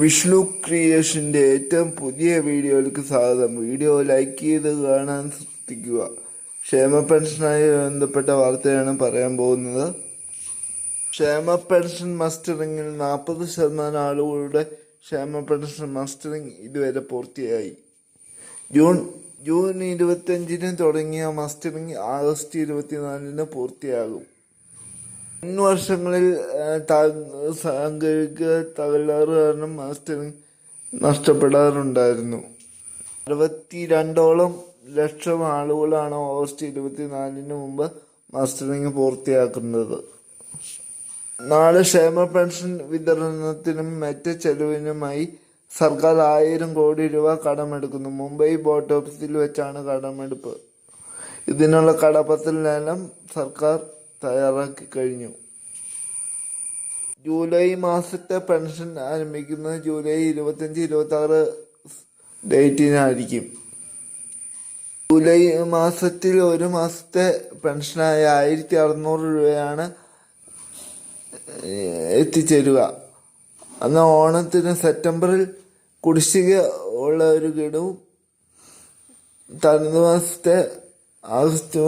വിഷ്ണു ക്രിയേഷന്റെ ഏറ്റവും പുതിയ വീഡിയോയിലേക്ക് സ്വാഗതം. വീഡിയോ ലൈക്ക് ചെയ്ത് കാണാൻ ശ്രദ്ധിക്കുക. ക്ഷേമ പെൻഷനായി ബന്ധപ്പെട്ട വാർത്തയാണ് പറയാൻ പോകുന്നത്. ക്ഷേമ പെൻഷൻ മസ്റ്ററിങ്ങിൽ നാൽപ്പത് ശതമാനം ആളുകളുടെ ക്ഷേമ പെൻഷൻ മസ്റ്ററിങ് ഇതുവരെ പൂർത്തിയായി. ജൂൺ ജൂൺ ഇരുപത്തിയഞ്ചിന് തുടങ്ങിയ മസ്റ്ററിങ് ആഗസ്റ്റ് ഇരുപത്തിനാലിന് പൂർത്തിയാകും. വർഷങ്ങളിൽ സാങ്കേതിക തകരാറ് കാരണം മാസ്റ്ററിംഗ് നഷ്ടപ്പെടാറുണ്ടായിരുന്നു. അറുപത്തിരണ്ടോളം ലക്ഷം ആളുകളാണ് ഓഗസ്റ്റ് ഇരുപത്തിനാലിന് മുമ്പ് മാസ്റ്ററിംഗ് പൂർത്തിയാക്കുന്നത്. നാളെ ക്ഷേമ പെൻഷൻ വിതരണത്തിനും മറ്റ് ചെലവിനുമായി സർക്കാർ ആയിരം കോടി രൂപ കടമെടുക്കുന്നു. മുംബൈ ബോട്ട് ഓഫീസിൽ വെച്ചാണ് കടമെടുപ്പ്. ഇതിനുള്ള കടപ്പത്തിൽ ലേലം സർക്കാർ തയ്യാറാക്കി കഴിഞ്ഞു. ജൂലൈ മാസത്തെ പെൻഷൻ ആരംഭിക്കുന്നത് ജൂലൈ ഇരുപത്തഞ്ച് ഇരുപത്തി ആറ് ഡേറ്റിനായിരിക്കും. ജൂലൈ മാസത്തിൽ ഒരു മാസത്തെ പെൻഷനായ ആയിരത്തി അറുന്നൂറ് രൂപയാണ് എത്തിച്ചേരുക. അന്ന് ഓണത്തിന് സെപ്റ്റംബറിൽ കുടിശ്ശിക ഉള്ള ഒരു ഗഡുവും തനത് മാസത്തെ ആഗസ്റ്റ്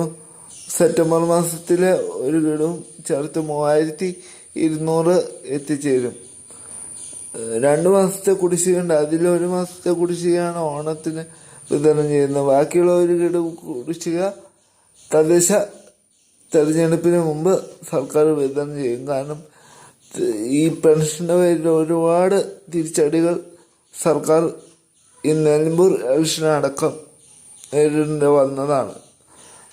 സെപ്റ്റംബർ മാസത്തിലെ ഒരു ഗഡുവും ചേർത്ത് മൂവായിരത്തി ഇരുന്നൂറ് എത്തിച്ചേരും. രണ്ട് മാസത്തെ കുടിശ്ശികയുണ്ട് അതിലൊരു മാസത്തെ കുടിശ്ശികയാണ് ഓണത്തിന് വിതരണം ചെയ്യുന്നത്. ബാക്കിയുള്ള ഒരു ഗഡു കുടിശ്ശിക തദ്ദേശ തെരഞ്ഞെടുപ്പിന് മുമ്പ് സർക്കാർ വിതരണം ചെയ്യും. കാരണം ഈ പെൻഷന്റെ പേരിൽ ഒരുപാട് തിരിച്ചടികൾ സർക്കാർ ഈ നിലമ്പൂർ എലക്ഷനടക്കം നേരിടേണ്ടി വന്നതാണ്.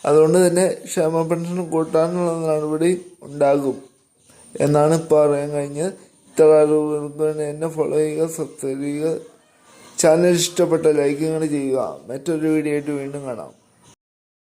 അതുകൊണ്ട് തന്നെ ക്ഷേമ പെൻഷൻ കൂട്ടാനുള്ള നടപടി ഉണ്ടാകും. എന്നാണ് പറയാൻ കഴിഞ്ഞത്. ഇത്തരം എന്നെ ഫോളോ ചെയ്യുക സബ്സ്ക്രൈബ് ചെയ്യുക ചാനൽ ഇഷ്ടപ്പെട്ട ലൈക്കുകൾ ചെയ്യുക. മറ്റൊരു വീഡിയോ ആയിട്ട് വീണ്ടും കാണാം.